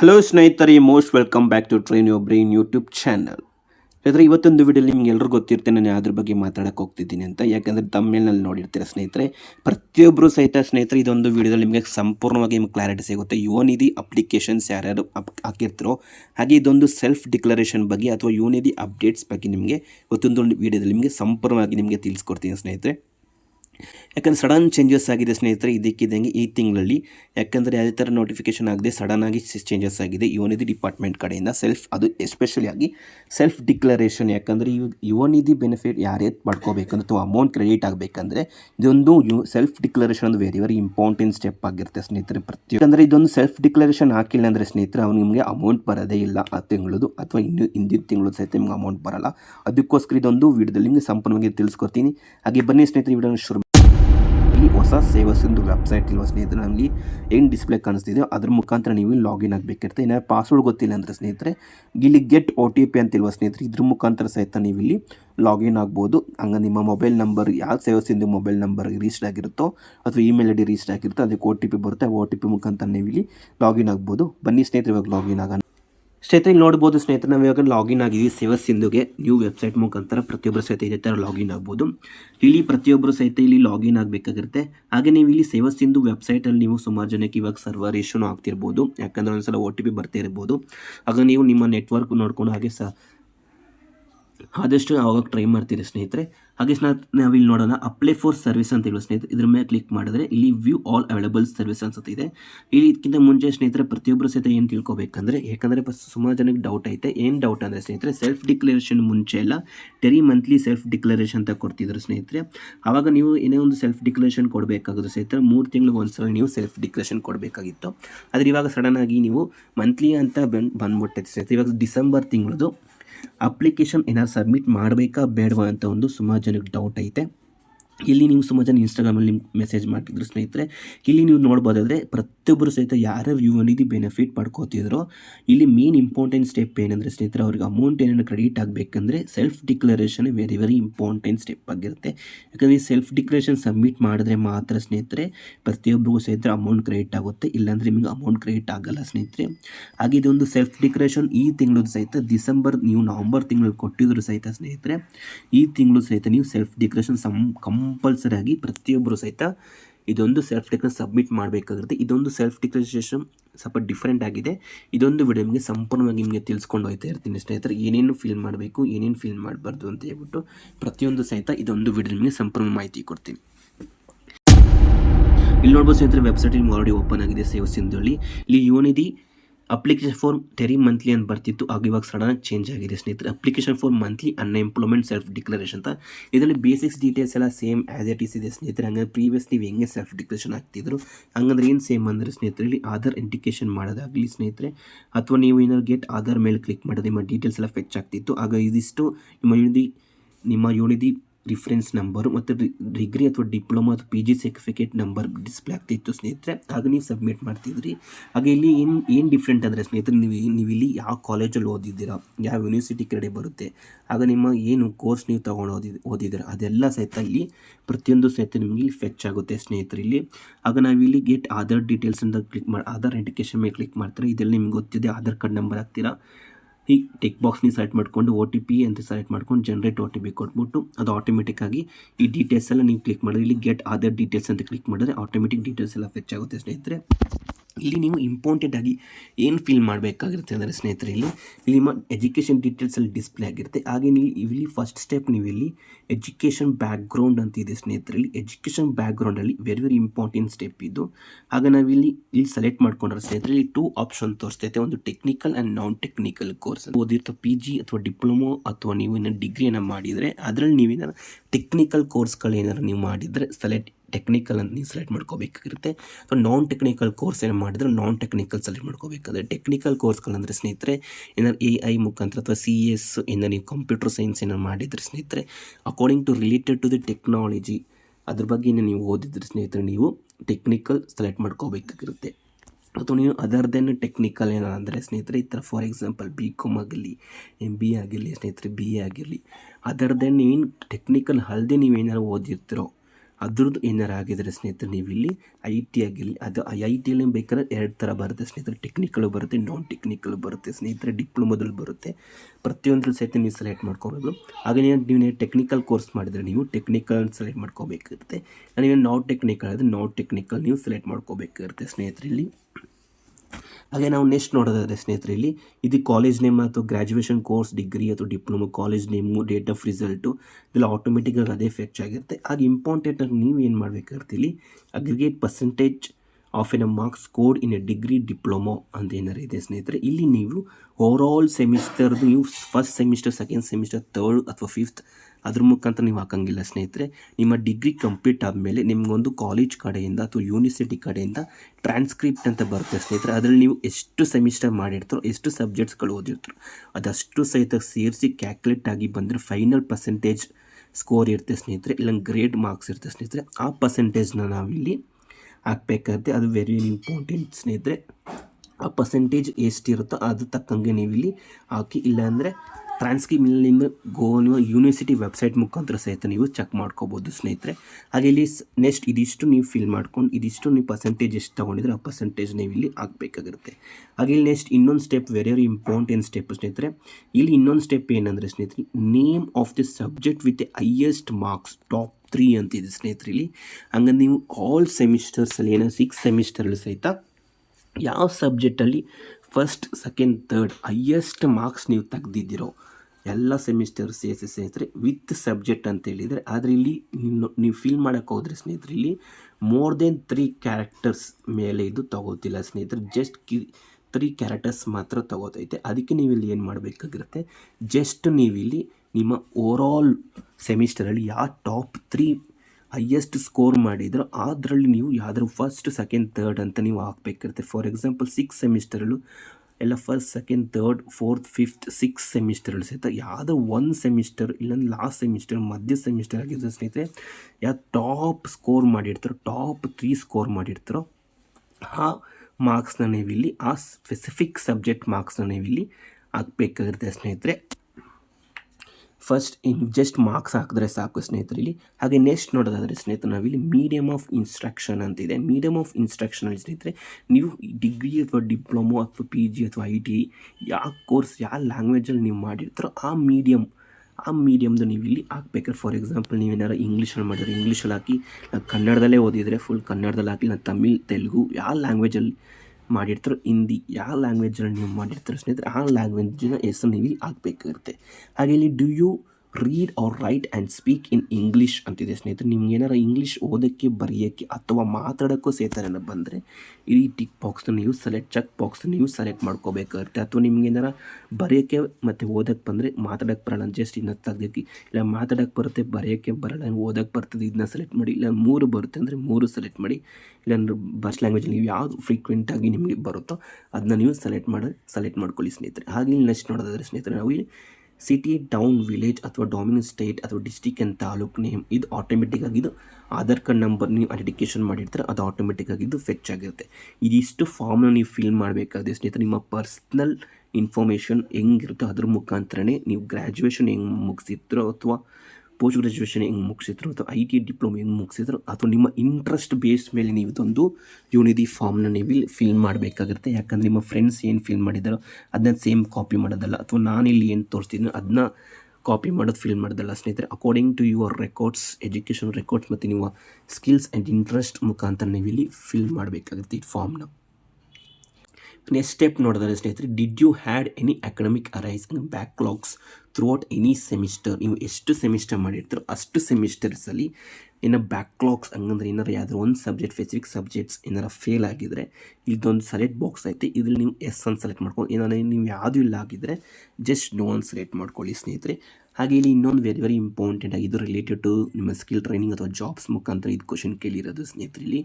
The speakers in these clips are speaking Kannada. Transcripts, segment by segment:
ಹಲೋ ಸ್ನೇಹಿತರೆ most welcome back to train your brain YouTube channel ಸ್ನೇಹಿತರೆ, ಇವತ್ತೊಂದು ವಿಡಿಯೋಲಿ ನಿಮ್ಗೆ ಎಲ್ಲರೂ ಗೊತ್ತಿರುತ್ತೆ, ನಾನು ಅದ್ರ ಬಗ್ಗೆ ಮಾತಾಡಕ್ಕೆ ಹೋಗ್ತಿದ್ದೀನಿ ಅಂತ. ಯಾಕಂದರೆ ತಮ್ಮೇಲ್ನಲ್ಲಿ ನೋಡಿರ್ತೀರ ಸ್ನೇಹಿತರೆ ಪ್ರತಿಯೊಬ್ಬರು ಸಹಿತ ಸ್ನೇಹಿತರೆ, ಇದೊಂದು ವಿಡಿಯೋದಲ್ಲಿ ನಿಮಗೆ ಸಂಪೂರ್ಣವಾಗಿ ನಿಮ್ಗೆ ಕ್ಲಾರಿಟಿ ಸಿಗುತ್ತೆ. ಯುವನಿಧಿ ಅಪ್ಲಿಕೇಶನ್ಸ್ ಯಾರ್ಯಾರು ಅಪ್ ಹಾಕಿರ್ತಾರೋ, ಹಾಗೆ ಇದೊಂದು ಸೆಲ್ಫ್ ಡಿಕ್ಲರೇಷನ್ ಬಗ್ಗೆ ಅಥವಾ ಯುವನಿಧಿ ಅಪ್ಡೇಟ್ಸ್ ಬಗ್ಗೆ ನಿಮಗೆ ಇವತ್ತೊಂದು ವಿಡಿಯೋದಲ್ಲಿ ನಿಮಗೆ ಸಂಪೂರ್ಣವಾಗಿ ನಿಮಗೆ ತಿಳಿಸ್ಕೊಡ್ತೀನಿ ಸ್ನೇಹಿತರೆ. ಯಾಕಂದರೆ ಸಡನ್ ಚೇಂಜಸ್ ಆಗಿದೆ ಸ್ನೇಹಿತರೆ ಇದಕ್ಕಿದ್ದಂಗೆ ಈ ತಿಂಗಳಲ್ಲಿ. ಯಾಕಂದರೆ ಯಾವುದೇ ಥರ ನೋಟಿಫಿಕೇಶನ್ ಆಗದೆ ಸಡನ್ ಆಗಿ ಚೇಂಜಸ್ ಆಗಿದೆ. ಯುವನಿಧಿ ಡಿಪಾರ್ಟ್ಮೆಂಟ್ ಕಡೆಯಿಂದ ಸೆಲ್ಫ್ ಅದು ಎಸ್ಪೆಷಲಿ ಆಗಿ ಸೆಲ್ಫ್ ಡಿಕ್ಲರೇಷನ್ ಯಾಕಂದರೆ ಇವು ಯುವನಿಧಿ ಬೆನಿಫಿಟ್ ಯಾರೇ ಪಡ್ಕೋಬೇಕಂದ್ರೆ ಅಥವಾ ಅಮೌಂಟ್ ಕ್ರೆಡಿಟ್ ಆಗಬೇಕಂದ್ರೆ ಇದೊಂದು ಯು ಸೆಲ್ಫ್ ಡಿಕ್ಲರೇಷನ್ ಒಂದು ವೆರಿ ವೆರಿ ಇಂಪಾರ್ಟೆಂಟ್ ಸ್ಟೆಪ್ ಆಗಿರುತ್ತೆ ಸ್ನೇಹಿತರೆ ಪ್ರತಿ ಯಾಕಂದರೆ ಇದೊಂದು ಸೆಲ್ಫ್ ಡಿಕ್ಲರೇಷನ್ ಹಾಕಿಲ್ಲ ಅಂದರೆ ಸ್ನೇಹಿತರೆ, ಅವ್ನು ನಿಮಗೆ ಅಮೌಂಟ್ ಬರೋದೇ ಇಲ್ಲ ಆ ತಿಂಗಳದು ಅಥವಾ ಇನ್ನು ಹಿಂದಿನ ತಿಂಗಳು ಸಹಿತ ನಿಮ್ಗೆ ಅಮೌಂಟ್ ಬರಲ್ಲ. ಅದಕ್ಕೋಸ್ಕರ ಇದೊಂದು ವಿಡಿಯೋದಲ್ಲಿ ನಿಮಗೆ ಸಂಪೂರ್ಣವಾಗಿ ತಿಳಿಸ್ಕೊಡ್ತೀನಿ. ಹಾಗೆ ಬನ್ನಿ ಸ್ನೇಹಿತರೆ ವಿಡಿಯೋನ ಶುರು ಹೊಸ ಸೇವಸ್ ಒಂದು ವೆಬ್ಸೈಟ್ ಇರುವ ಸ್ನೇಹಿತರೆ ನಮಗೆ ಏನು ಡಿಸ್ಪ್ಲೇ ಕಾಣಿಸ್ತಿದೆಯೋ ಅದ್ರ ಮುಖಾಂತರ ನೀವು ಲಾಗಿನ್ ಆಗಬೇಕಿರುತ್ತೆ. ಏನಾದ್ರು ಪಾಸ್ವರ್ಡ್ ಗೊತ್ತಿಲ್ಲ ಅಂದರೆ ಸ್ನೇಹಿತರೆ, ಇಲ್ಲಿ ಗೆಟ್ ಒ ಟಿ ಪಿ ಅಂತಿಲ್ವಾ ಸ್ನೇಹಿತರೆ, ಇದ್ರ ಮುಖಾಂತರ ಸಹಿತ ನೀವು ಇಲ್ಲಿ ಲಾಗಿನ್ ಆಗ್ಬೋದು. ಹಂಗೆ ನಿಮ್ಮ ಮೊಬೈಲ್ ನಂಬರ್ ಯಾವ ಸೇವಸಿಂದ ಮೊಬೈಲ್ ನಂಬರ್ ರಿಜಿಸ್ಟರ್ ಆಗಿರುತ್ತೋ ಅಥವಾ ಇಮೇಲ್ ಐ ಡಿ ರಿಜಿಸ್ಟರ್ ಆಗಿರುತ್ತೋ ಅದಕ್ಕೆ ಒ ಟಿ ಪಿ ಬರುತ್ತೆ. ಒ ಟಿ ಪಿ ಮುಖಾಂತರ ನೀವು ಇಲ್ಲಿ ಲಾಗಿನ್ ಆಗ್ಬೋದು. ಬನ್ನಿ ಸ್ನೇಹಿತರೆ, ಇವಾಗ ಲಾಗಿನ್ ಆಗೋಣ. ಸ್ನೇಹಿತರೆ ನೋಡ್ಬೋದು ಸ್ನೇಹಿತರೆ, ನಾವು ಇವಾಗ ಲಾಗಿನ್ ಆಗಿದ್ದೀವಿ ಸೇವಾ ಸಿಂಧುಗೆ. ನ್ಯೂ ವೆಬ್ಸೈಟ್ ಮುಖಾಂತರ ಪ್ರತಿಯೊಬ್ಬರು ಸಹಿತ ಇದೇ ಥರ ಲಾಗಿನ್ ಆಗ್ಬೋದು. ಇಲ್ಲಿ ಪ್ರತಿಯೊಬ್ಬರು ಸಹಿತ ಇಲ್ಲಿ ಲಾಗಿನ್ ಆಗಬೇಕಾಗಿರುತ್ತೆ. ಹಾಗೆ ನೀವು ಇಲ್ಲಿ ಸೇವಾ ಸಿಂಧು ವೆಬ್ಸೈಟಲ್ಲಿ ನೀವು ಸುಮಾರು ಜನಕ್ಕೆ ಇವಾಗ ಸರ್ವರ್ ಇಶ್ಯೂನು ಆಗ್ತಿರ್ಬೋದು. ಯಾಕಂದರೆ ಒಂದ್ಸಲ ಒ ಟಿ ಪಿ ಬರ್ತಾ ಇರ್ಬೋದು. ಹಾಗೆ ನೀವು ನಿಮ್ಮ ನೆಟ್ವರ್ಕ್ ನೋಡಿಕೊಂಡು ಹಾಗೆ ಸಹ ಆದಷ್ಟು ಆವಾಗ ಟ್ರೈ ಮಾಡ್ತೀರಿ ಸ್ನೇಹಿತರೆ. ಹಾಗೆ ನಾವು ಇಲ್ಲಿ ನೋಡೋಣ ಅಪ್ಲೈ ಫಾರ್ ಸರ್ವಿಸ್ ಅಂತ ಹೇಳೋ ಸ್ನೇಹಿತರೆ. ಇದ್ರ ಮೇಲೆ ಕ್ಲಿಕ್ ಮಾಡಿದ್ರೆ ಇಲ್ಲಿ ವ್ಯೂ ಆಲ್ ಅವೈಲೇಬಲ್ ಸರ್ವಿಸ್ ಅನ್ಸುತ್ತಿದೆ ಇಲ್ಲಿ ಇದಕ್ಕಿಂತ ಮುಂಚೆ ಸ್ನೇಹಿತರೆ ಪ್ರತಿಯೊಬ್ಬರು ಸಹಿತ ಏನು ತಿಳ್ಕೊಬೇಕಂದ್ರೆ, ಯಾಕಂದರೆ ಸುಮಾರು ಜನಕ್ಕೆ ಡೌಟ್ ಐತೆ. ಏನು ಡೌಟ್ ಅಂದರೆ ಸ್ನೇಹಿತರೆ ಸೆಲ್ಫ್ ಡಿಕ್ಲರೇಷನ್ ಮುಂಚೆ ಎಲ್ಲ ಟೆರಿ ಮಂತ್ಲಿ ಸೆಲ್ಫ್ ಡಿಕ್ಲರೇಷನ್ ಅಂತ ಕೊಡ್ತಿದ್ರು ಸ್ನೇಹಿತರೆ. ಆವಾಗ ನೀವು ಏನೇ ಒಂದು ಸೆಲ್ಫ್ ಡಿಕ್ಲರೇಷನ್ ಕೊಡಬೇಕಾಗಿದ್ರು ಸ್ನೇಹಿತರೆ, ಮೂರು ತಿಂಗಳು ಒಂದ್ಸಲ ನೀವು ಸೆಲ್ಫ್ ಡಿಕ್ಲರೇಷನ್ ಕೊಡಬೇಕಾಗಿತ್ತು. ಆದರೆ ಇವಾಗ ಸಡನ್ ಆಗಿ ನೀವು ಮಂತ್ಲಿ ಅಂತ ಬಂದು, ಬಂದ್ಬಿಟ್ಟೈತೆ ಸ್ನೇಹಿತರೆ. ಇವಾಗ ಡಿಸೆಂಬರ್ ತಿಂಗಳದು ಅಪ್ಲಿಕೇಶನ್ ಏನಾದ್ರು ಸಬ್ಮಿಟ್ ಮಾಡಬೇಕಾ ಬೇಡವಾ ಅಂತ ಒಂದು ಸುಮಾರು ಜನಕ್ಕೆ ಡೌಟ್ ಐತೆ. ಇಲ್ಲಿ ನೀವು ಸುಮಾರು ಜನ ಇನ್ಸ್ಟಾಗ್ರಾಮಲ್ಲಿ ನಿಮ್ಗೆ ಮೆಸೇಜ್ ಮಾಡ್ತಿದ್ರು ಸ್ನೇಹಿತರೆ, ಇಲ್ಲಿ ನೀವು ನೋಡ್ಬೋದಾದ್ರೆ ಪ್ರತಿಯೊಬ್ಬರು ಸಹಿತ ಯಾರ್ಯಾರು ಯುವ ನಿಧಿ ಬೆನಿಫಿಟ್ ಪಡ್ಕೋತಿದ್ರು ಇಲ್ಲಿ ಮೇನ್ ಇಂಪಾರ್ಟೆಂಟ್ ಸ್ಟೆಪ್ ಏನಂದರೆ ಸ್ನೇಹಿತರೆ, ಅವ್ರಿಗೆ ಅಮೌಂಟ್ ಏನಾದ್ರು ಕ್ರೆಡಿಟ್ ಆಗಬೇಕಂದ್ರೆ self declaration very very important step ಆಗಿರುತ್ತೆ. ಯಾಕಂದರೆ ಈ ಸೆಲ್ಫ್ ಡಿಕ್ಲರೇಷನ್ ಸಬ್ಮಿಟ್ ಮಾಡಿದ್ರೆ ಮಾತ್ರ ಸ್ನೇಹಿತರೆ, ಪ್ರತಿಯೊಬ್ಬರಿಗೂ ಸಹಿತ ಅಮೌಂಟ್ ಕ್ರೆಡಿಟ್ ಆಗುತ್ತೆ. ಇಲ್ಲಾಂದರೆ ನಿಮಗೆ ಅಮೌಂಟ್ ಕ್ರೆಡಿಟ್ ಆಗಲ್ಲ ಸ್ನೇಹಿತರೆ. ಹಾಗೆ ಇದೊಂದು ಸೆಲ್ಫ್ ಡಿಕ್ಲರೇಷನ್ ಈ ತಿಂಗಳು ಸಹಿತ ಡಿಸೆಂಬರ್ ನೀವು ನವಂಬರ್ ತಿಂಗಳು ಕೊಟ್ಟಿದ್ರು ಸಹಿತ ಸ್ನೇಹಿತರೆ, ಈ ತಿಂಗಳು ಸಹಿತ ನೀವು ಸೆಲ್ಫ್ ಡಿಕ್ಲರೇಷನ್ ಸಮ್ ಕಂಪಲ್ಸರಿ ಆಗಿ ಪ್ರತಿಯೊಬ್ಬರು ಸಹಿತ ಇದೊಂದು ಸೆಲ್ಫ್ ಡಿಕ್ಲೇರ್ ಸಬ್ಮಿಟ್ ಮಾಡಬೇಕಾಗಿರುತ್ತೆ. ಇದೊಂದು ಸೆಲ್ಫ್ ಡಿಕ್ಲರೇಷನ್ ಸ್ವಲ್ಪ ಡಿಫ್ರೆಂಟ್ ಆಗಿದೆ. ಇದೊಂದು ವಿಡಿಯೋ ನಿಮಗೆ ಸಂಪೂರ್ಣವಾಗಿ ನಿಮಗೆ ತಿಳ್ಸ್ಕೊಂಡು ಹೋಗ್ತಾ ಇರ್ತೀನಿ ಸ್ನೇಹಿತರೆ. ಏನೇನು ಫಿಲ್ ಮಾಡಬೇಕು, ಏನೇನು ಫಿಲ್ ಮಾಡಬಾರ್ದು ಅಂತ ಹೇಳ್ಬಿಟ್ಟು ಪ್ರತಿಯೊಂದು ಸಹಿತ ಇದೊಂದು ವಿಡಿಯೋ ನಿಮಗೆ ಸಂಪೂರ್ಣ ಮಾಹಿತಿ ಕೊಡ್ತೀನಿ. ಇಲ್ಲಿ ನೋಡ್ಬೋದು ಸ್ನೇಹಿತರೆ ವೆಬ್ಸೈಟ್ ನಿಮ್ಗೆ ಆಲ್ರೆಡಿ ಓಪನ್ ಆಗಿದೆ ಸೇವ್ ಸಿಂಧುಳ್ಳಿ ಇಲ್ಲಿ ಯುವನಿಧಿ ಅಪ್ಲಿಕೇಶನ್ ಫಾರ್ಮ್ ಟೆರಿ ಮಂತ್ಲಿ ಅಂತ ಬರ್ತಿತ್ತು. ಆಗ ಇವಾಗ ಸಡನ್ ಚೇಂಜ್ ಆಗಿದೆ ಸ್ನೇಹಿತರೆ. Application for monthly unemployment self declaration ಅಂತ. ಇದರಲ್ಲಿ ಬೇಸಿಕ್ಸ್ ಡೀಟೇಲ್ಸ್ ಎಲ್ಲ ಸೇಮ್ ಆ್ಯಸ್ ಇಟ್ ಈಸ್ ಇದೆ ಸ್ನೇಹಿತರೆ. ಹಂಗೆ ಪ್ರೀವಿಯಸ್ ನೀವು ಹೆಂಗೆ ಸೆಲ್ಫ್ ಡಿಕ್ಲರೇಷನ್ ಆಗ್ತಿದ್ರು ಹಂಗಂದ್ರೆ ಏನು ಸೇಮ್ ಅಂದರೆ ಸ್ನೇಹಿತರೆ, ಇಲ್ಲಿ ಆಧಾರ್ ಇಂಡಿಕೇಶನ್ ಮಾಡೋದಾಗಲಿ ಸ್ನೇಹಿತರೆ, ಅಥವಾ ನೀವು ಏನಾದ್ರು ಗೆಟ್ ಆಧಾರ್ ಮೇಲೆ ಕ್ಲಿಕ್ ಮಾಡಿದ್ರೆ ನಿಮ್ಮ ಡೀಟೇಲ್ಸ್ ಎಲ್ಲ ಫೆಚ್ ಆಗ್ತಿತ್ತು. ಆಗ ಇದಿಷ್ಟು ನಿಮ್ಮ ಯುನಿದಿ ನಿಮ್ಮ ಯುನಿಧಿ ರಿಫರೆನ್ಸ್ ನಂಬರು ಮತ್ತು ಡಿಗ್ರಿ ಅಥವಾ ಡಿಪ್ಲೊಮಾ ಅಥವಾ P G certificate number display ಆಗ್ತಿತ್ತು ಸ್ನೇಹಿತರೆ. ಆಗ ನೀವು ಸಬ್ಮಿಟ್ ಮಾಡ್ತಿದ್ರಿ. ಹಾಗೆ ಇಲ್ಲಿ ಏನು ಏನು ಡಿಫ್ರೆಂಟ್ ಅಂದರೆ ಸ್ನೇಹಿತರೆ, ನೀವು ನೀವು ಇಲ್ಲಿ ಯಾವ ಕಾಲೇಜಲ್ಲಿ ಓದಿದ್ದೀರಾ, ಯಾವ ಯೂನಿವರ್ಸಿಟಿ ಕಡೆ ಬರುತ್ತೆ ಆಗ ನಿಮ್ಮ ಏನು ಕೋರ್ಸ್ ನೀವು ತೊಗೊಂಡು ಓದಿ ಓದಿದ್ದೀರಾ, ಅದೆಲ್ಲ ಸಹಿತ ಇಲ್ಲಿ ಪ್ರತಿಯೊಂದು ಸಹಿತ ನಿಮಗೆ ಇಲ್ಲಿ ಫೆಚ್ ಆಗುತ್ತೆ ಸ್ನೇಹಿತರೆ ಇಲ್ಲಿ. ಆಗ ನಾವು ಇಲ್ಲಿ ಗೆಟ್ ಆಧಾರ್ ಡೀಟೇಲ್ಸ್ ಅಂತ ಕ್ಲಿಕ್ ಮಾಡಿ ಆಧಾರ್ ಇಂಡಿಕೇಶನ್ ಮೇಲೆ ಕ್ಲಿಕ್ ಮಾಡ್ತಾರೆ, ಇದೆಲ್ಲ ನಿಮ್ಗೆ ಗೊತ್ತಿದೆ, ಆಧಾರ್ ಕಾರ್ಡ್ ನಂಬರ್ ಹಾಕ್ತೀರಾ ಈ ಟಿಕ್ ಬಾಕ್ಸ್ನ ಸೆಲೆಕ್ಟ್ ಮಾಡಿಕೊಂಡು ಒ ಟಿ ಪಿ ಅಂತ ಸೆಲೆಕ್ಟ್ ಮಾಡ್ಕೊಂಡು ಜನರೇಟ್ ಒ ಟಿ ಪಿ ಕೊಟ್ಬಿಟ್ಟು ಅದು ಆಟೋಮೆಟಿಕ್ ಆಗಿ ಈ ಡೀಟೇಲ್ಸ್ ಎಲ್ಲ ನೀವು ಕ್ಲಿಕ್ ಮಾಡಿದ್ರೆ ಇಲ್ಲಿ ಗೆಟ್ ಆಧಾರ್ ಡೀಟೇಲ್ಸ್ ಅಂತ ಕ್ಲಿಕ್ ಮಾಡಿದ್ರೆ ಆಟೋಮೆಟಿಕ್ ಡೀಟೇಲ್ಸ್ ಎಲ್ಲ ಫೆಚ್ ಆಗುತ್ತೆ ಸ್ನೇಹಿತರೆ. ಇಲ್ಲಿ ನೀವು ಇಂಪಾರ್ಟೆಂಟ್ ಆಗಿ ಏನು ಫಿಲ್ ಮಾಡಬೇಕಾಗಿರುತ್ತೆ ಅಂದರೆ ಸ್ನೇಹಿತರೆ, ಇಲ್ಲಿ ಇಲ್ಲಿ ನಿಮ್ಮ ಎಜುಕೇಷನ್ ಡೀಟೇಲ್ಸಲ್ಲಿ ಡಿಸ್ಪ್ಲೇ ಆಗಿರುತ್ತೆ. ಹಾಗೆ ನೀವು ಇಲ್ಲಿ ಫಸ್ಟ್ ಸ್ಟೆಪ್ ನೀವು ಇಲ್ಲಿ ಎಜುಕೇಷನ್ ಬ್ಯಾಕ್ಗ್ರೌಂಡ್ ಅಂತ ಇದೆ ಸ್ನೇಹಿತರೆ, ಇಲ್ಲಿ ಎಜುಕೇಷನ್ ಬ್ಯಾಕ್ಗ್ರೌಂಡಲ್ಲಿ ವೆರಿ ವೆರಿ ಇಂಪಾರ್ಟೆಂಟ್ ಸ್ಟೆಪ್ ಇದು. ಆಗ ನಾವಿಲ್ಲಿ ಇಲ್ಲಿ ಸೆಲೆಕ್ಟ್ ಮಾಡ್ಕೊಂಡ್ರೆ ಸ್ನೇಹಿತರೆ, ಇಲ್ಲಿ ಟೂ ಆಪ್ಷನ್ ತೋರಿಸ್ತೈತೆ. ಒಂದು technical and non technical course ಓದಿರ್ತ P G ಅಥವಾ ಡಿಪ್ಲೊಮೊ ಅಥವಾ ನೀವು ಇನ್ನು ಡಿಗ್ರಿಯನ್ನು ಮಾಡಿದರೆ, ಅದರಲ್ಲಿ ನೀವೇನಾರು ಟೆಕ್ನಿಕಲ್ ಕೋರ್ಸ್ಗಳು ನೀವು ಮಾಡಿದರೆ ಸೆಲೆಕ್ಟ್ ಟೆಕ್ನಿಕಲ್ ಅಂತ ನೀವು ಸೆಲೆಕ್ಟ್ ಮಾಡ್ಕೋಬೇಕಾಗಿರುತ್ತೆ. ಸೊ ನಾನ್ ಟೆಕ್ನಿಕಲ್ ಕೋರ್ಸ್ ಏನು ಮಾಡಿದ್ರೆ ನಾನ್ ಟೆಕ್ನಿಕಲ್ ಸೆಲೆಕ್ಟ್ ಮಾಡ್ಕೋಬೇಕಾದ್ರೆ ಟೆಕ್ನಿಕಲ್ ಕೋರ್ಸ್ಗಳಂದರೆ ಸ್ನೇಹಿತರೆ ಏನಾದ್ರು ಎ ಐ ಮುಖಾಂತರ ಅಥವಾ ಸಿ ಎಸ್ ಇಂದ ನೀವು ಕಂಪ್ಯೂಟರ್ ಸೈನ್ಸ್ ಏನಾರು ಮಾಡಿದರೆ ಸ್ನೇಹಿತರೆ according to related to the technology ಅದ್ರ ಬಗ್ಗೆ ನೀವು ಓದಿದ್ರೆ ಸ್ನೇಹಿತರೆ ನೀವು ಟೆಕ್ನಿಕಲ್ ಸೆಲೆಕ್ಟ್ ಮಾಡ್ಕೋಬೇಕಾಗಿರುತ್ತೆ. ಅಥವಾ ನೀವು ಅದರ್ ದೆನ್ ಟೆಕ್ನಿಕಲ್ ಏನೋ ಸ್ನೇಹಿತರೆ, ಈ ಥರ ಫಾರ್ ಎಕ್ಸಾಂಪಲ್ ಬಿ ಕಾಮ್ ಆಗಿರಲಿ ಎಂ ಬಿ ಆಗಿರಲಿ ಸ್ನೇಹಿತರೆ ಬಿ ಎ ಆಗಿರಲಿ ಅದರ್ ದೆನ್ ಏನು ಟೆಕ್ನಿಕಲ್ ಅಲ್ಲದೆ ನೀವು ಏನಾರು ಓದಿರ್ತೀರೋ ಅದ್ರದ್ದು ಏನಾರು ಆಗಿದ್ರೆ ಸ್ನೇಹಿತರೆ ನೀವು ಇಲ್ಲಿ ಐ ಟಿ ಆಗಿರಲಿ, ಅದು ಐ ಟಿಯಲ್ಲಿ ಬೇಕಾದ್ರೆ ಎರಡು ಥರ ಬರುತ್ತೆ ಸ್ನೇಹಿತರೆ. ಟೆಕ್ನಿಕಲ್ ಬರುತ್ತೆ ನಾನ್ ಟೆಕ್ನಿಕಲ್ ಬರುತ್ತೆ. ಸ್ನೇಹಿತರೆ ಡಿಪ್ಲೊಮೋದಲ್ಲಿ ಬರುತ್ತೆ. ಪ್ರತಿಯೊಂದರಲ್ಲಿ ಸಹಿತ ನೀವು ಸೆಲೆಕ್ಟ್ ಮಾಡ್ಕೋಬೇಕು ಹಾಗೆ ನೀವು ಟೆಕ್ನಿಕಲ್ ಕೋರ್ಸ್ ಮಾಡಿದರೆ ನೀವು ಟೆಕ್ನಿಕಲ್ ಸೆಲೆಕ್ಟ್ ಮಾಡ್ಕೋಬೇಕಿರುತ್ತೆ ನೀವು ನಾಟ್ ಟೆಕ್ನಿಕಲ್ ಆದರೆ ನಾಟ್ ಟೆಕ್ನಿಕಲ್ ನೀವು ಸೆಲೆಕ್ಟ್ ಮಾಡ್ಕೋಬೇಕಿರುತ್ತೆ ಸ್ನೇಹಿತರೆ ಇಲ್ಲಿ. ಹಾಗೆ ನಾವು ನೆಕ್ಸ್ಟ್ ನೋಡೋದಾದರೆ ಸ್ನೇಹಿತರೆ ಇಲ್ಲಿ ಇದು ಕಾಲೇಜ್ ನೇಮ್ ಅಥವಾ ಗ್ರ್ಯಾಜುಯೇಷನ್ ಕೋರ್ಸ್ ಡಿಗ್ರಿ ಅಥವಾ diploma college name date of result ಇದೆಲ್ಲ ಆಟೋಮೆಟಿಕ್ಕಾಗಿ ಅದೇ ಫೆಚ್ ಆಗಿರುತ್ತೆ. ಹಾಗೆ ಇಂಪಾರ್ಟೆಂಟಾಗಿ ನೀವು ಏನು ಮಾಡಬೇಕಾಗುತ್ತೆ ಇಲ್ಲಿ aggregate percentage of N marks code in a degree diploma ಅಂತ ಏನಾರು ಇದೆ ಸ್ನೇಹಿತರೆ, ಇಲ್ಲಿ ನೀವು ಓವರಾಲ್ ಸೆಮಿಸ್ಟರ್ದು ನೀವು first semester second semester third ಅಥವಾ ಫಿಫ್ತ್ ಅದ್ರ ಮುಖಾಂತರ ನೀವು ಹಾಕಂಗಿಲ್ಲ ಸ್ನೇಹಿತರೆ. ನಿಮ್ಮ ಡಿಗ್ರಿ ಕಂಪ್ಲೀಟ್ ಆದಮೇಲೆ ನಿಮಗೊಂದು ಕಾಲೇಜ್ ಕಡೆಯಿಂದ ಅಥವಾ ಯೂನಿವರ್ಸಿಟಿ ಕಡೆಯಿಂದ ಟ್ರಾನ್ಸ್ಕ್ರಿಪ್ಟ್ ಅಂತ ಬರುತ್ತೆ ಸ್ನೇಹಿತರೆ. ಅದರಲ್ಲಿ ನೀವು ಎಷ್ಟು ಸೆಮಿಸ್ಟರ್ ಮಾಡಿರ್ತಾರೋ, ಎಷ್ಟು ಸಬ್ಜೆಕ್ಟ್ಸ್ಗಳು ಓದಿರ್ತಾರೋ, ಅದಷ್ಟು ಸಹಿತ ಸೇರಿಸಿ ಕ್ಯಾಲ್ಕುಲೇಟ್ ಆಗಿ ಬಂದರೆ ಫೈನಲ್ ಪರ್ಸೆಂಟೇಜ್ ಸ್ಕೋರ್ ಇರುತ್ತೆ ಸ್ನೇಹಿತರೆ. ಇಲ್ಲ ಗ್ರೇಡ್ ಮಾರ್ಕ್ಸ್ ಇರುತ್ತೆ ಸ್ನೇಹಿತರೆ. ಆ ಪರ್ಸೆಂಟೇಜ್ನ ನಾವಿಲ್ಲಿ ಹಾಕ್ಬೇಕಾಗುತ್ತೆ. ಅದು ವೆರಿ ಇಂಪಾರ್ಟೆಂಟ್ ಸ್ನೇಹಿತರೆ. ಆ ಪರ್ಸೆಂಟೇಜ್ ಎಷ್ಟಿರುತ್ತೋ ಅದು ತಕ್ಕಂಗೆ ನೀವಿಲ್ಲಿ ಹಾಕಿ, ಇಲ್ಲಾಂದರೆ ಟ್ರಾನ್ಸ್ಕ್ರಿಪ್ ನಿಮ್ಮ ಗೋ ನೀವು ಯೂನಿವರ್ಸಿಟಿ ವೆಬ್ಸೈಟ್ ಮುಖಾಂತರ ಸಹಿತ ನೀವು ಚೆಕ್ ಮಾಡ್ಕೋಬೋದು ಸ್ನೇಹಿತರೆ. ಹಾಗೆ ಇಲ್ಲಿ ನೆಕ್ಸ್ಟ್ ಇದಿಷ್ಟು ನೀವು ಫಿಲ್ ಮಾಡ್ಕೊಂಡು, ಇದಿಷ್ಟು ನೀವು ಪರ್ಸೆಂಟೇಜ್ ಎಷ್ಟು ತೊಗೊಂಡಿದ್ರೆ ಆ ಪರ್ಸೆಂಟೇಜ್ ನೀವು ಇಲ್ಲಿ ಹಾಕಬೇಕಾಗಿರುತ್ತೆ. ಹಾಗೆ ಇಲ್ಲಿ ನೆಕ್ಸ್ಟ್ ಇನ್ನೊಂದು step very very important step ಸ್ನೇಹಿತರೆ. ಇಲ್ಲಿ ಇನ್ನೊಂದು ಸ್ಟೆಪ್ ಏನಂದರೆ ಸ್ನೇಹಿತರೆ name of the subject with highest marks top three ಅಂತಿದೆ ಸ್ನೇಹಿತರೆ ಇಲ್ಲಿ. ಹಂಗಂದ್ರೆ ನೀವು ಆಲ್ ಸೆಮಿಸ್ಟರ್ಸಲ್ಲಿ ಏನೋ ಸಿಕ್ಸ್ ಸೆಮಿಸ್ಟರಲ್ಲಿ ಸಹಿತ ಯಾವ ಸಬ್ಜೆಕ್ಟಲ್ಲಿ first second third highest marks ನೀವು ತೆಗ್ದಿದ್ದೀರೋ ಎಲ್ಲ ಸೆಮಿಸ್ಟರ್ ಸೇರಿಸಿ ಸ್ನೇಹಿತರೆ ವಿತ್ ಸಬ್ಜೆಕ್ಟ್ ಅಂತ ಹೇಳಿದರೆ ಆದರೆ ಇಲ್ಲಿ ನೀವು ನೀವು ಫಿಲ್ ಮಾಡೋಕ್ಕೆ ಹೋದರೆ ಸ್ನೇಹಿತರೆ, ಇಲ್ಲಿ ಮೋರ್ ದೆನ್ ತ್ರೀ ಕ್ಯಾರೆಕ್ಟರ್ಸ್ ಮೇಲೆ ಇದು ತಗೋತಿಲ್ಲ ಸ್ನೇಹಿತರೆ ಜಸ್ಟ್ ಕಿ ತ್ರೀ ಕ್ಯಾರೆಕ್ಟರ್ಸ್ ಮಾತ್ರ ತಗೋತೈತೆ. ಅದಕ್ಕೆ ನೀವು ಇಲ್ಲಿ ಏನು ಮಾಡಬೇಕಾಗಿರುತ್ತೆ ಜಸ್ಟ್ ನೀವಿಲ್ಲಿ ನಿಮ್ಮ ಓವರಾಲ್ ಸೆಮಿಸ್ಟರಲ್ಲಿ ಯಾವ ಟಾಪ್ ತ್ರೀ ಹೈಯೆಸ್ಟ್ ಸ್ಕೋರ್ ಮಾಡಿದ್ರು ಅದರಲ್ಲಿ ನೀವು ಯಾವ್ದಾದ್ರು ಫಸ್ಟ್ ಸೆಕೆಂಡ್ ಥರ್ಡ್ ಅಂತ ನೀವು ಹಾಕ್ಬೇಕಿರುತ್ತೆ. ಫಾರ್ ಎಕ್ಸಾಂಪಲ್ ಸಿಕ್ಸ್ ಸೆಮಿಸ್ಟರಲ್ಲೂ ಎಲ್ಲ first second third fourth fifth six ಸೆಮಿಸ್ಟರಲ್ಲಿ ಸಹಿತ ಯಾವುದೋ ಒಂದು ಸೆಮಿಸ್ಟರ್ ಇಲ್ಲಾಂದ್ರೆ ಲಾಸ್ಟ್ ಸೆಮಿಸ್ಟರ್ ಮಧ್ಯ ಸೆಮಿಸ್ಟರ್ ಆಗಿದ್ದ ಸ್ನೇಹಿತರೆ ಯಾವ ಟಾಪ್ ಸ್ಕೋರ್ ಮಾಡಿರ್ತಾರೋ ಟಾಪ್ ತ್ರೀ ಸ್ಕೋರ್ ಮಾಡಿರ್ತಾರೋ, ಆ ಮಾರ್ಕ್ಸ್ನ ನೀವಿಲ್ಲಿ, ಆ ಸ್ಪೆಸಿಫಿಕ್ ಸಬ್ಜೆಕ್ಟ್ ಮಾರ್ಕ್ಸ್ನ ನೀವಿಲ್ಲಿ ಹಾಕ್ಬೇಕಾಗಿರುತ್ತೆ ಸ್ನೇಹಿತರೆ. ಫಸ್ಟ್ ಇನ್ ಜಸ್ಟ್ ಮಾರ್ಕ್ಸ್ ಹಾಕಿದ್ರೆ ಸಾಕು ಸ್ನೇಹಿತರಲ್ಲಿ. ಹಾಗೆ ನೆಕ್ಸ್ಟ್ ನೋಡೋದಾದರೆ ಸ್ನೇಹಿತರು, ನಾವಿಲ್ಲಿ ಮೀಡಿಯಮ್ ಆಫ್ ಇನ್ಸ್ಟ್ರಕ್ಷನ್ ಅಂತಿದೆ. ಮೀಡಿಯಮ್ ಆಫ್ ಇನ್ಸ್ಟ್ರಕ್ಷನಲ್ಲಿ ಸ್ನೇಹಿತರೆ, ನೀವು ಡಿಗ್ರಿ ಅಥವಾ ಡಿಪ್ಲೊಮೊ ಅಥವಾ ಪಿ ಜಿ ಅಥವಾ ಐ ಟಿ ಯಾವ ಕೋರ್ಸ್ ಯಾವ ಲ್ಯಾಂಗ್ವೇಜಲ್ಲಿ ನೀವು ಮಾಡಿರ್ತಾರೋ ಆ ಮೀಡಿಯಮ್ ಆ ಮೀಡಿಯಮ್ದು ನೀವು ಇಲ್ಲಿ ಹಾಕ್ಬೇಕಾದ್ರೆ ಫಾರ್ ಎಕ್ಸಾಂಪಲ್ ನೀವೇನಾರು ಇಂಗ್ಲೀಷಲ್ಲಿ ಮಾಡಿದ್ರೆ ಇಂಗ್ಲೀಷಲ್ಲಿ ಹಾಕಿ, ನಾನು ಕನ್ನಡದಲ್ಲೇ ಓದಿದರೆ ಫುಲ್ ಕನ್ನಡದಲ್ಲಿ ಹಾಕಿ, ನಾನು ತಮಿಳ್, ತೆಲುಗು, ಯಾವ ಲ್ಯಾಂಗ್ವೇಜಲ್ಲಿ ಮಾಡಿರ್ತಾರೋ, ಹಿಂದಿ ಯಾವ ಲ್ಯಾಂಗ್ವೇಜಲ್ಲಿ ನೀವು ಮಾಡಿರ್ತಾರೋ ಸ್ನೇಹಿತರೆ, ಆ ಲ್ಯಾಂಗ್ವೇಜಿನ ಹೆಸರು ನೀವು ಇಲ್ಲಿ ಹಾಗೆ ಇಲ್ಲಿ do you read or write and speak in English ಅಂತಿದೆ ಸ್ನೇಹಿತರೆ. ನಿಮ್ಗೆ ಏನಾರು ಇಂಗ್ಲೀಷ್ ಓದೋಕ್ಕೆ, ಬರೆಯೋಕ್ಕೆ ಅಥವಾ ಮಾತಾಡೋಕ್ಕೂ ಸೇತನ ಬಂದರೆ ಈ ಟಿಕ್ ಬಾಕ್ಸ್ನ ನೀವು ಸೆಲೆಕ್ಟ್ ಚೆಕ್ ಬಾಕ್ಸ್ನ ನೀವು ಸೆಲೆಕ್ಟ್ ಮಾಡ್ಕೋಬೇಕಾಗುತ್ತೆ. ಅಥವಾ ನಿಮ್ಗೆ ಏನಾರ ಬರೆಯೋಕ್ಕೆ ಮತ್ತು ಓದೋಕ್ಕೆ ಬಂದರೆ ಮಾತಾಡೋಕ್ಕೆ ಬರೋಲ್ಲ ಜಸ್ಟ್ ಇದನ್ನ ತೆಗ್ದಕ್ಕೆ. ಇಲ್ಲ ಮಾತಾಡೋಕ್ಕೆ ಬರುತ್ತೆ, ಬರೆಯೋಕ್ಕೆ ಬರೋಲ್ಲ, ಓದೋಕ್ಕೆ ಬರ್ತದೆ ಇದನ್ನ ಸೆಲೆಕ್ಟ್ ಮಾಡಿ. ಇಲ್ಲ ಮೂರು ಬರುತ್ತೆ ಅಂದರೆ ಮೂರು ಸೆಲೆಕ್ಟ್ ಮಾಡಿ. ಇಲ್ಲಾಂದ್ರೆ ಬಸ್ ಲ್ಯಾಂಗ್ವೇಜ್ ನೀವು ಯಾವುದು ಫ್ರೀಕ್ವೆಂಟಾಗಿ ನಿಮಗೆ ಬರುತ್ತೋ ಅದನ್ನ ನೀವು ಸೆಲೆಕ್ಟ್ ಮಾಡಿ ಸೆಲೆಕ್ಟ್ ಮಾಡ್ಕೊಳ್ಳಿ ಸ್ನೇಹಿತರೆ. ಹಾಗೆ ಇಲ್ಲಿ ನೆಕ್ಸ್ಟ್ ನೋಡೋದಾದ್ರೆ ಸ್ನೇಹಿತರೆ, ನಾವು ಇಲ್ಲಿ ಸಿಟಿ ಟೌನ್ ವಿಲೇಜ್ ಅಥವಾ ಡಾಮಿನಲ್ ಸ್ಟೇಟ್ ಅಥವಾ ಡಿಸ್ಟಿಕ್ ಆ್ಯಂಡ್ ತಾಲೂಕ್ ನೇಮ್ ಇದು ಆಟೋಮೆಟಿಕ್ ಆಗಿದ್ದು ಆಧಾರ್ ಕಾರ್ಡ್ ನಂಬರ್ ನೀವು ಐಡೆಂಟಿಫಿಕೇಶನ್ ಮಾಡಿರ್ತಾರೆ, ಅದು ಆಟೋಮೆಟಿಕ್ ಆಗಿದ್ದು ಫೆಚ್ ಆಗಿರುತ್ತೆ. ಇದಿಷ್ಟು ಫಾರ್ಮ್ನ ನೀವು ಫಿಲ್ ಮಾಡಬೇಕಾದ್ರೆ ಸ್ನೇಹಿತರೆ, ನಿಮ್ಮ ಪರ್ಸ್ನಲ್ ಇನ್ಫಾರ್ಮೇಷನ್ ಹೆಂಗಿರುತ್ತೋ ಅದ್ರ ಮುಖಾಂತರನೇ ನೀವು ಗ್ರ್ಯಾಜುಯೇಷನ್ ಹೆಂಗೆ ಮುಗಿಸಿದ್ರೋ ಅಥವಾ ಪೋಸ್ಟ್ ಗ್ರ್ಯಾಜುಯೇಷನ್ ಹೆಂಗೆ ಮುಗಿಸಿದ್ರು ಅಥವಾ ಐ ಟಿ ಡಿಪ್ಲೊಮಾ ಹೆಂಗೆ ಮುಗಿಸಿದ್ರು ಅಥವಾ ನಿಮ್ಮ ಇಂಟ್ರೆಸ್ಟ್ ಬೇಸ್ ಮೇಲೆ ನೀವು ಇದೊಂದು ಯೂನಿದಿ ಫಾರ್ಮ್ನ ನೀವು ಇಲ್ಲಿ ಫಿಲ್ ಮಾಡಬೇಕಾಗಿರುತ್ತೆ ಯಾಕಂದರೆ ನಿಮ್ಮ ಫ್ರೆಂಡ್ಸ್ ಏನು ಫಿಲ್ ಮಾಡಿದಾರೋ ಅದನ್ನ ಸೇಮ್ ಕಾಪಿ ಮಾಡೋದಲ್ಲ. ಅಥವಾ ನಾನಿಲ್ಲಿ ಏನು ತೋರಿಸ್ತಿದ್ದೀನಿ ಅದನ್ನ ಕಾಪಿ ಮಾಡೋದು ಫಿಲ್ ಮಾಡೋದಲ್ಲ ಸ್ನೇಹಿತರೆ. According to your records education records ಮತ್ತು ನಿಮ್ಮ ಸ್ಕಿಲ್ಸ್ ಆ್ಯಂಡ್ ಇಂಟ್ರೆಸ್ಟ್ ಮುಖಾಂತರ ನೀವು ಇಲ್ಲಿ ಫಿಲ್ ಮಾಡಬೇಕಾಗುತ್ತೆ ಈ ಫಾರ್ಮ್ನ ನೆಕ್ಸ್ಟ್ ಸ್ಟೆಪ್ ನೋಡಿದ್ರೆ ಸ್ನೇಹಿತರೆ did you had any academic arrears backlogs throughout any semester ನೀವು ಎಷ್ಟು ಸೆಮಿಸ್ಟರ್ ಮಾಡಿರ್ತೀರೋ ಅಷ್ಟು ಸೆಮಿಸ್ಟರ್ಸಲ್ಲಿ ಏನೋ ಬ್ಯಾಕ್ಲಾಗ್ಸ್ ಹಂಗಂದ್ರೆ ಏನಾರು ಯಾವ್ದಾರು ಒಂದು ಸಬ್ಜೆಕ್ಟ್ ಸ್ಪೆಸಿಫಿಕ್ ಸಬ್ಜೆಕ್ಟ್ಸ್ ಏನಾರು ಫೇಲ್ ಆಗಿದ್ರೆ ಇದೊಂದು ಸೆಲೆಕ್ಟ್ ಬಾಕ್ಸ್ ಐತೆ. ಇದ್ರಲ್ಲಿ ನೀವು ಎಸ್ ಅಂತ ಸೆಲೆಕ್ಟ್ ಮಾಡ್ಕೊಂಡು ಏನಾದ್ರೆ ನೀವು ಯಾವುದೂ ಇಲ್ಲ ಆಗಿದ್ದರೆ ಜಸ್ಟ್ ನೋ ಅಂತ ಸೆಲೆಕ್ಟ್ ಮಾಡ್ಕೊಳ್ಳಿ ಸ್ನೇಹಿತರೆ. ಹಾಗೆ ಇಲ್ಲಿ ಇನ್ನೊಂದು ವೆರಿ ವೆರಿ ಇಂಪಾರ್ಟೆಂಟ್ ಆಗಿ ಇದು ರಿಲೇಟೆಡ್ ಟು ನಿಮ್ಮ ಸ್ಕಿಲ್ ಟ್ರೈನಿಂಗ್ ಅಥವಾ ಜಾಬ್ಸ್ ಮುಖಾಂತರ ಇದು ಕ್ವಶನ್ ಕೇಳಿರೋದು ಸ್ನೇಹಿತರಲ್ಲಿ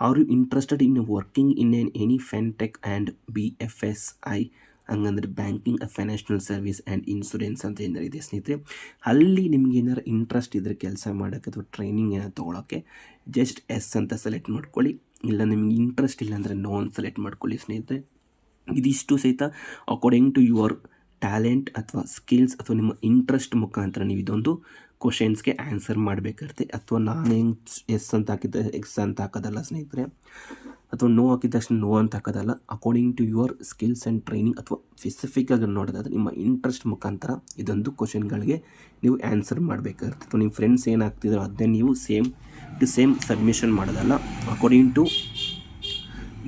are you interested in working in an any fintech and B F S I ಹಂಗಂದ್ರೆ banking financial service and insurance ಅಂತ ಏನಾರು ಇದೆ ಸ್ನೇಹಿತರೆ, ಅಲ್ಲಿ ನಿಮ್ಗೆ ಏನಾರು ಇಂಟ್ರೆಸ್ಟ್ ಇದ್ರೆ ಕೆಲಸ ಮಾಡೋಕ್ಕೆ ಅಥವಾ ಟ್ರೈನಿಂಗ್ ಏನಾರು ತೊಗೊಳೋಕ್ಕೆ ಜಸ್ಟ್ ಎಸ್ ಅಂತ ಸೆಲೆಕ್ಟ್ ಮಾಡ್ಕೊಳ್ಳಿ. ಇಲ್ಲ ನಿಮ್ಗೆ ಇಂಟ್ರೆಸ್ಟ್ ಇಲ್ಲ ಅಂದರೆ ನೋ ಸೆಲೆಕ್ಟ್ ಮಾಡ್ಕೊಳ್ಳಿ ಸ್ನೇಹಿತರೆ. ಇದಿಷ್ಟು ಸಹಿತ ಅಕಾರ್ಡಿಂಗ್ ಟು ಯುವರ್ ಟ್ಯಾಲೆಂಟ್ ಅಥವಾ ಸ್ಕಿಲ್ಸ್ ಅಥವಾ ನಿಮ್ಮ ಇಂಟ್ರೆಸ್ಟ್ ಮುಖಾಂತರ ನೀವು ಇದೊಂದು ಕ್ವಶನ್ಸ್ಗೆ ಆನ್ಸರ್ ಮಾಡಬೇಕಾಗುತ್ತೆ ಅಥವಾ ನಾನು ಹೆಂಗೆ ಎಸ್ ಅಂತ ಹಾಕಿದ್ದ ಎಕ್ಸ್ ಅಂತ ಹಾಕೋದಲ್ಲ ಸ್ನೇಹಿತರೆ. ಅಥವಾ ನೋ ಹಾಕಿದ ತಕ್ಷಣ ನೋ ಅಂತ ಹಾಕೋದಲ್ಲ. According to your skills and training ಅಥವಾ ಸ್ಪೆಸಿಫಿಕ್ಕಾಗಿ ನೋಡೋದಾದ್ರೆ ನಿಮ್ಮ ಇಂಟ್ರೆಸ್ಟ್ ಮುಖಾಂತರ ಇದೊಂದು ಕ್ವಶನ್ಗಳಿಗೆ ನೀವು ಆನ್ಸರ್ ಮಾಡಬೇಕಾಗುತ್ತೆ ಅಥವಾ ನಿಮ್ಮ ಫ್ರೆಂಡ್ಸ್ ಏನು ಹಾಕ್ತಿದ್ರು ಅದನ್ನೇ ನೀವು ಸೇಮ್ ಟು ಸೇಮ್ ಸಬ್ಮಿಷನ್ ಮಾಡೋದಲ್ಲ. ಅಕಾರ್ಡಿಂಗ್ ಟು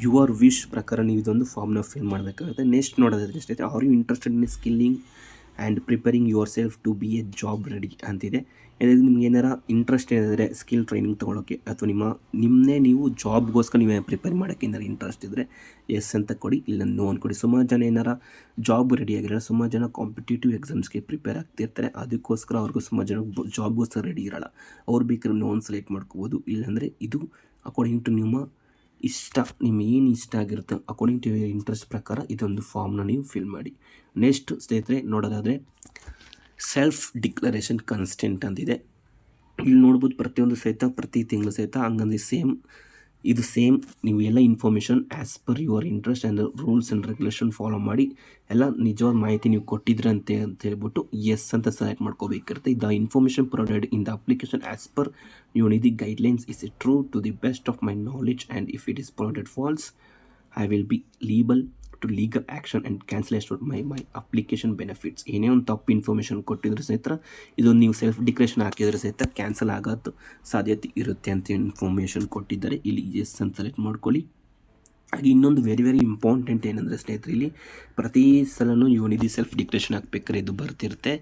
ಯುವರ್ ವಿಶ್ ಪ್ರಕಾರ ನೀವು ಇದೊಂದು ಫಾರ್ಮ್ನ ಫಿಲ್ ಮಾಡಬೇಕಾಗುತ್ತೆ ನೆಕ್ಸ್ಟ್ ನೋಡೋದಾದ್ರೆ ಎಷ್ಟೈತೆ you interested in skilling and preparing yourself to be a job ready ಅಂತಿದೆ. ಏನಾದರೆ ನಿಮ್ಗೆ ಏನಾರ ಇಂಟ್ರೆಸ್ಟ್ ಏನಾದರೆ ಸ್ಕಿಲ್ ಟ್ರೈನಿಂಗ್ ತೊಗೊಳೋಕ್ಕೆ ಅಥವಾ ನಿಮ್ಮ ನಿಮ್ಮನ್ನೇ ನೀವು ಜಾಬ್ಗೋಸ್ಕರ ನೀವೇ ಪ್ರಿಪೇರ್ ಮಾಡೋಕ್ಕೆ ಏನಾರು ಇಂಟ್ರೆಸ್ಟ್ ಇದ್ದರೆ ಎಸ್ ಅಂತ ಕೊಡಿ, ಇಲ್ಲ ನೋ ಅಂದ್ಕೊಡಿ ಸುಮಾರು ಜನ ಏನಾರ ಜಾಬ್ ರೆಡಿ ಆಗಿರಲ್ಲ, ಸುಮಾರು ಜನ ಕಾಂಪಿಟೇಟಿವ್ ಎಕ್ಸಾಮ್ಸ್ಗೆ ಪ್ರಿಪೇರ್ ಆಗ್ತಿರ್ತಾರೆ. ಅದಕ್ಕೋಸ್ಕರ ಅವ್ರಿಗೂ ಸುಮಾರು ಜನ ಜಾಬ್ಗೋಸ್ಕರ ರೆಡಿ ಇರೋಲ್ಲ. ಅವ್ರು ಬೇಕಾದ್ರೆ ನೋನ್ ಸೆಲೆಕ್ಟ್ ಮಾಡ್ಕೋಬೋದು. ಇಲ್ಲಾಂದರೆ ಇದು ಅಕಾರ್ಡಿಂಗ್ ಟು ನಿಮ್ಮ ಇಷ್ಟ ನಿಮ್ಗೆ ಏನು ಇಷ್ಟ ಆಗಿರುತ್ತೆ ಅಕಾರ್ಡಿಂಗ್ ಟು ಇಂಟ್ರೆಸ್ಟ್ ಪ್ರಕಾರ ಇದೊಂದು ಫಾರ್ಮ್ನ ನೀವು ಫಿಲ್ ಮಾಡಿ. ನೆಕ್ಸ್ಟ್ ಸ್ನೇಹಿತರೆ, ನೋಡೋದಾದರೆ ಸೆಲ್ಫ್ ಡಿಕ್ಲರೇಷನ್ ಕನ್ಸ್ಟೆಂಟ್ ಅಂತಿದೆ. ಇಲ್ಲಿ ನೋಡ್ಬೋದು ಪ್ರತಿಯೊಂದು ಸಹಿತ, ಪ್ರತಿ ತಿಂಗಳು ಸಹಿತ ಹಂಗಂದ್ರೆ ಸೇಮ್ ಇದು ಸೇಮ್ ನೀವು ಎಲ್ಲ information as per your interest and rules and regulation follow ಮಾಡಿ, ಎಲ್ಲ ನಿಜವಾದ ಮಾಹಿತಿ ನೀವು ಕೊಟ್ಟಿದ್ರಂತೆ ಅಂತ ಹೇಳ್ಬಿಟ್ಟು ಎಸ್ ಅಂತ select ಮಾಡ್ಕೋಬೇಕಿರುತ್ತೆ. The information provided in the application as per you the guidelines is E true to the best of my knowledge and if it is provided false I will be liable to legal action and cancellation my my application benefits ಏನೇ ಒಂದು ತಪ್ಪು ಇನ್ಫಾರ್ಮೇಷನ್ ಕೊಟ್ಟಿದ್ರೆ ಸಹಿತ ಇದೊಂದು ನೀವು ಸೆಲ್ಫ್ ಡಿಕ್ಲೇಷನ್ ಹಾಕಿದ್ರೆ ಸಹಿತ ಕ್ಯಾನ್ಸಲ್ ಆಗೋದು ಸಾಧ್ಯತೆ ಇರುತ್ತೆ ಅಂತ ಇನ್ಫಾರ್ಮೇಷನ್ ಕೊಟ್ಟಿದ್ದಾರೆ. ಇಲ್ಲಿ ಎಸ್ ಅಂತ ಸೆಲೆಕ್ಟ್ ಮಾಡ್ಕೊಳ್ಳಿ. ಹಾಗೆ ಇನ್ನೊಂದು ವೆರಿ ವೆರಿ ಇಂಪಾರ್ಟೆಂಟ್ ಏನಂದರೆ ಸ್ನೇಹಿತರೆ, ಇಲ್ಲಿ ಪ್ರತಿ ಸಲನೂ ಯೂನಿದಿ ಸೆಲ್ಫ್ ಡಿಕ್ಲೇಷನ್ ಹಾಕ್ಬೇಕಾದ್ರೆ ಇದು ಬರ್ತಿರುತ್ತೆ.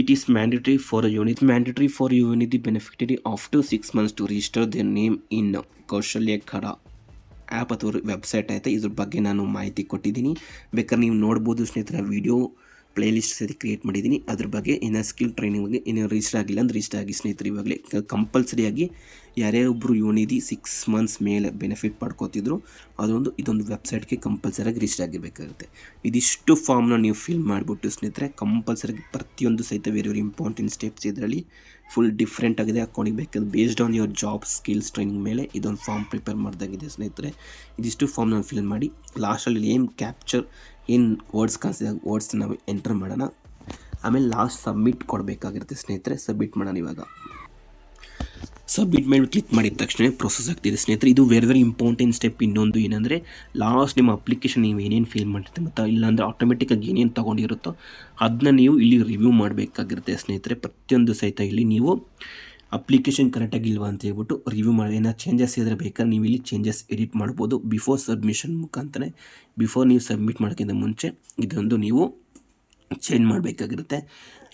It is mandatory for ಯೂನಿತ್ mandatory for ಯೂನಿದಿ beneficiary after six months to register their name in Kaushalya ಖಡ app ಅಥವಾ ವೆಬ್ಸೈಟ್ ಐತೆ, ಇದ್ರ ಬಗ್ಗೆ ನಾನು ಮಾಹಿತಿ ಕೊಟ್ಟಿದ್ದೀನಿ. ಬೇಕಾದ್ರೆ ನೀವು ನೋಡ್ಬೋದು ಸ್ನೇಹಿತರ ವೀಡಿಯೋ ಪ್ಲೇಲಿಸ್ಟ್ ಸರಿ ಕ್ರಿಯೇಟ್ ಮಾಡಿದ್ದೀನಿ. ಅದ್ರ ಬಗ್ಗೆ ಇನ್ನು ಸ್ಕಿಲ್ ಟ್ರೈನಿಂಗ್ ಬಗ್ಗೆ ಇನ್ನೂ ರಿಜಿಸ್ಟರ್ ಆಗಿಲ್ಲ ಅಂದ್ರೆ ರಿಜಿಸ್ಟರ್ ಆಗಿ ಸ್ನೇಹಿತರು ಇವಾಗಲೇ. ಕಂಪಲ್ಸರಿಯಾಗಿ ಯಾರ್ಯಾರೊಬ್ಬರು ಯೋನಿದಿ ಸಿಕ್ಸ್ ಮಂತ್ಸ್ ಮೇಲೆ ಬೆನಿಫಿಟ್ ಪಡ್ಕೋತಿದ್ರು, ಅದೊಂದು, ಇದೊಂದು ವೆಬ್ಸೈಟ್ಗೆ ಕಂಪಲ್ಸರಿಯಾಗಿ ರಿಜಿಸ್ಟರ್ ಆಗಿರಬೇಕಾಗುತ್ತೆ ಇದಿಷ್ಟು ಫಾರ್ಮ್ನ ನೀವು ಫಿಲ್ ಮಾಡಿಬಿಟ್ಟು ಸ್ನೇಹಿತರೆ ಕಂಪಲ್ಸರಿಯಾಗಿ ಪ್ರತಿಯೊಂದು ಸಹಿತ ವೆರಿ ವೆರಿ ಇಂಪಾರ್ಟೆಂಟ್ ಸ್ಟೆಪ್ಸ್ ಇದರಲ್ಲಿ ಫುಲ್ ಡಿಫ್ರೆಂಟ್ ಆಗಿದೆ. ಅಕೌಂಟಿಗೆ ಬೇಕಾದ based on your job skills training ಮೇಲೆ ಇದೊಂದು ಫಾರ್ಮ್ ಪ್ರಿಪೇರ್ ಮಾಡ್ದಾಗಿದೆ ಸ್ನೇಹಿತರೆ. ಇದಿಷ್ಟು ಫಾರ್ಮ್ನ ಫಿಲ್ ಮಾಡಿ. ಲಾಸ್ಟಲ್ಲಿ ಏನು ಕ್ಯಾಪ್ಚರ್ ಏನು ವರ್ಡ್ಸ್ ಕಾಣಿಸಿದ. ವರ್ಡ್ಸ್ ನಾವು ಎಂಟರ್ ಮಾಡೋಣ. ಆಮೇಲೆ ಲಾಸ್ಟ್ ಸಬ್ಮಿಟ್ ಕೊಡಬೇಕಾಗಿರುತ್ತೆ ಸ್ನೇಹಿತರೆ. ಸಬ್ಮಿಟ್ ಮಾಡೋಣ ಇವಾಗ. ಸಬ್ಮಿಟ್ ಮಾಡಿ ಕ್ಲಿಕ್ ಮಾಡಿದ ತಕ್ಷಣ ಪ್ರೊಸೆಸ್ ಆಗ್ತಿದೆ. ಸ್ನೇಹಿತರೆ, ಇದು ವೆರಿ ವೆರಿ ಇಂಪಾರ್ಟೆಂಟ್ ಸ್ಟೆಪ್ ಇನ್ನೊಂದು ಏನಂದರೆ ಲಾಸ್ಟ್ ನಿಮ್ಮ ಅಪ್ಲಿಕೇಶನ್ ನೀವು ಏನೇನು ಫಿಲ್ ಮಾಡಿರ್ತೀವಿ ಮತ್ತು ಇಲ್ಲಾಂದರೆ ಆಟೋಮೆಟಿಕ್ಕಾಗಿ ಏನೇನು ತೊಗೊಂಡಿರುತ್ತೋ ಅದನ್ನ ನೀವು ಇಲ್ಲಿ ರಿವ್ಯೂ ಮಾಡಬೇಕಾಗಿರುತ್ತೆ ಸ್ನೇಹಿತರೆ. ಪ್ರತಿಯೊಂದು ಸಹಿತ ಇಲ್ಲಿ ನೀವು ಅಪ್ಲಿಕೇಶನ್ ಕರೆಕ್ಟಾಗಿಲ್ವಾ ಅಂತ ಹೇಳ್ಬಿಟ್ಟು ರಿವ್ಯೂ ಮಾಡಿ. ಏನಾದ್ರು ಚೇಂಜಸ್ ಇದ್ದರೆ ಬೇಕಾದ್ರೆ ನೀವು ಇಲ್ಲಿ ಚೇಂಜಸ್ ಎಡಿಟ್ ಮಾಡ್ಬೋದು ಬಿಫೋರ್ ಸಬ್ಮಿಷನ್ ಮುಖಾಂತರ ಬಿಫೋರ್ ನೀವು ಸಬ್ಮಿಟ್ ಮಾಡೋಕ್ಕಿಂತ ಮುಂಚೆ ಇದೊಂದು ನೀವು ಚೇಂಜ್ ಮಾಡಬೇಕಾಗಿರುತ್ತೆ.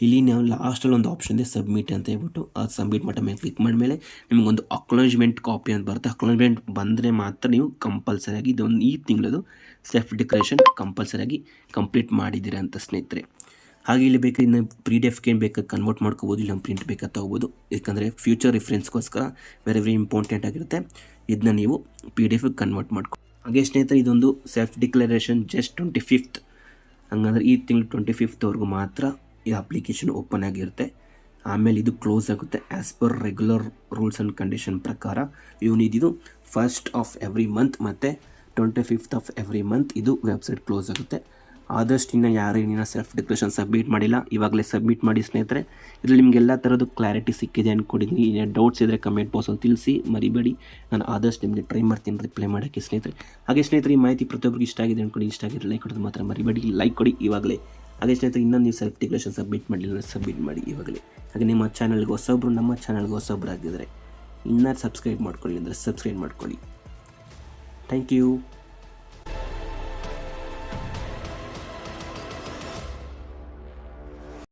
ಇಲ್ಲಿ ನಾವು ಲಾಸ್ಟಲ್ಲಿ ಒಂದು ಆಪ್ಷನ್ ಇದೆ ಸಬ್ಮಿಟ್ ಅಂತ ಹೇಳ್ಬಿಟ್ಟು. ಅದು ಸಬ್ಮಿಟ್ ಮಟ್ಟ ಮೇಲೆ ಕ್ಲಿಕ್ ಮಾಡಿದ್ಮೇಲೆ ನಿಮಗೊಂದು ಅಕ್ನಾಲಜ್ಮೆಂಟ್ ಕಾಪಿ ಅಂತ ಬರುತ್ತೆ. ಅಕ್ನಾಲಜ್ಮೆಂಟ್ ಬಂದರೆ ಮಾತ್ರ ನೀವು ಕಂಪಲ್ಸರಿಯಾಗಿ ಇದೊಂದು ಈ ತಿಂಗಳದು ಸೆಲ್ಫ್ ಡಿಕ್ಲರೇಷನ್ ಕಂಪಲ್ಸರಿಯಾಗಿ ಕಂಪ್ಲೀಟ್ ಮಾಡಿದ್ದೀರ ಅಂತ ಸ್ನೇಹಿತರೆ. ಹಾಗೆ ಇಲ್ಲಿ ಬೇಕಾದ್ರೆ ಇನ್ನು ಪ್ರಿ ಏನು ಬೇಕಾದ್ರೆ ಕನ್ವರ್ಟ್ ಮಾಡ್ಕೋಬೋದು, ಇಲ್ಲ ಪ್ರಿಂಟ್ ಬೇಕಾದ ತೊಗೋಬೋದು. ಯಾಕಂದರೆ ಫ್ಯೂಚರ್ ರಿಫರೆನ್ಸ್ಗೋಸ್ಕರ ವೆರಿ ವೆರಿ ಇಂಪಾರ್ಟೆಂಟ್ ಆಗಿರುತ್ತೆ. ಇದನ್ನ ನೀವು ಪಿ ಡಿ ಎಫ್ಗೆ ಕನ್ವರ್ಟ್ ಮಾಡ್ಕೊ ಹಾಗೆ ಸ್ನೇಹಿತರೆ, ಇದೊಂದು self declaration just twenty fifth ಹಂಗಂದ್ರೆ ಈ ತಿಂಗಳು ಟ್ವೆಂಟಿ ಫಿಫ್ತ್ವರೆಗೂ ಮಾತ್ರ ಈ ಅಪ್ಲಿಕೇಶನ್ ಓಪನ್ ಆಗಿರುತ್ತೆ. ಆಮೇಲೆ ಇದು ಕ್ಲೋಸ್ ಆಗುತ್ತೆ as per regular rules and condition ಪ್ರಕಾರ. ಇವನಿದು ಫಸ್ಟ್ ಆಫ್ ಎವ್ರಿ ಮಂತ್ ಮತ್ತು twenty fifth of every month ಇದು ವೆಬ್ಸೈಟ್ ಕ್ಲೋಸ್ ಆಗುತ್ತೆ. ಆದಷ್ಟು ಇನ್ನೂ ಯಾರು ಇನ್ನೂ ಸೆಲ್ಫ್ ಡಿಕ್ಲರೇಷನ್ ಸಬ್ಮಿಟ್ ಮಾಡಿಲ್ಲ, ಇವಾಗಲೇ ಸಬ್ಮಿಟ್ ಮಾಡಿ ಸ್ನೇಹಿತರೆ. ಇದರಲ್ಲಿ ನಿಮ್ಗೆ ಎಲ್ಲ ಥರದ್ದು ಕ್ಲಾರಿಟಿ ಸಿಕ್ಕಿದೆ ಅಂದ್ಕೊಂಡಿದ್ದೀನಿ ಇನ್ನೇ ಡೌಟ್ಸ್ ಇದ್ದರೆ ಕಮೆಂಟ್ ಬಾಕ್ಸಲ್ಲಿ ತಿಳಿಸಿ, ಮರಿಬೇಡಿ. ನಾನು ಆದಷ್ಟು ನಿಮಗೆ ಟ್ರೈ ಮಾಡ್ತೀನಿ ರಿಪ್ಲೈ ಮಾಡೋಕ್ಕೆ ಸ್ನೇಹಿತರೆ. ಹಾಗೆ ಸ್ನೇಹಿತರೆ, ಈ ಮಾಹಿತಿ ಪ್ರತಿಯೊಬ್ಬರಿಗೆ ಇಷ್ಟ ಆಗಿದೆ ಅಂದ್ಕೊಂಡು ಇಷ್ಟ ಆಗಿದೆ ಲೈಕ್ ಕೊಡೋದು ಮಾತ್ರ ಮರಿಬೇಡಿ. ಲೈಕ್ ಕೊಡಿ ಇವಾಗಲೇ. ಹಾಗೆ ಸ್ನೇಹಿತರೆ, ಇನ್ನೊಂದು ನೀವು ಸೆಲ್ಫ್ ಡಿಕ್ಲರೇಷನ್ ಸಬ್ಮಿಟ್ ಮಾಡಿಲ್ಲ ಸಬ್ಮಿಟ್ ಮಾಡಿ ಇವಾಗಲೇ. ಹಾಗೆ ನಿಮ್ಮ ಚಾನಲ್ಗೆ ಹೊಸೊಬ್ರು, ನಮ್ಮ ಚಾನಲ್ಗೆ ಹೊಸೊಬ್ರು ಆಗಿದ್ದಾರೆ ಇನ್ನೂ ಸಬ್ಸ್ಕ್ರೈಬ್ ಮಾಡ್ಕೊಳ್ಳಿ ಅಂದರೆ ಸಬ್ಸ್ಕ್ರೈಬ್ ಮಾಡ್ಕೊಳ್ಳಿ. Thank you